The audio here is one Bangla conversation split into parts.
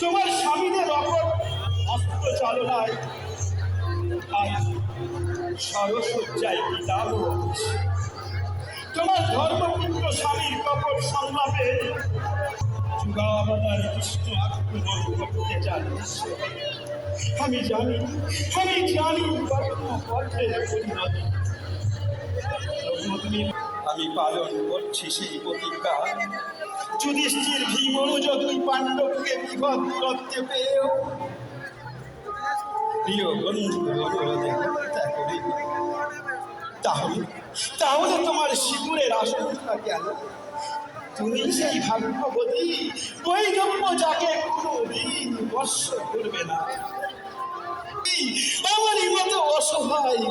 তোমার স্বামীদের অপর অস্ত্র চালনায় আজ সরসজ্জায় বিদাহ তোমার ধর্মপুত্র স্বামীর কপট সংলাপে আমি জানি আমি জানি আমি পালন করছি সেই প্রতিজ্ঞা। যুধিষ্ঠির ভীম অনুযোগী পাণ্ডবকে বিপদ করতে পেয়েও, প্রিয় বন্ধু তাহলে তাহলে তোমার শিবুরের আশঙ্কা কেন? তুমি সেই ভাগ্যবতী, বৈধব্য যাকে কোনোদিন বর্ষ করবে না। আমারই মতো অসহায়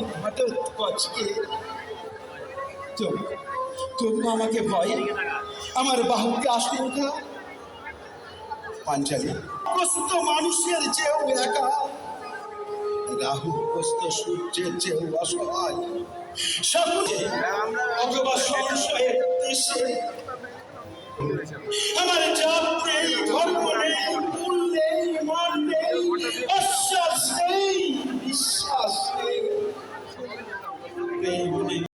আমাকে ভয়, আমার বাহুকে আশঙ্কা। মানুষের চেয়েও একা। রাহু প্রস্ত সূর্যের চেয়েও অসহায়। সকলে অথবা সংশয়ের দেশে আমার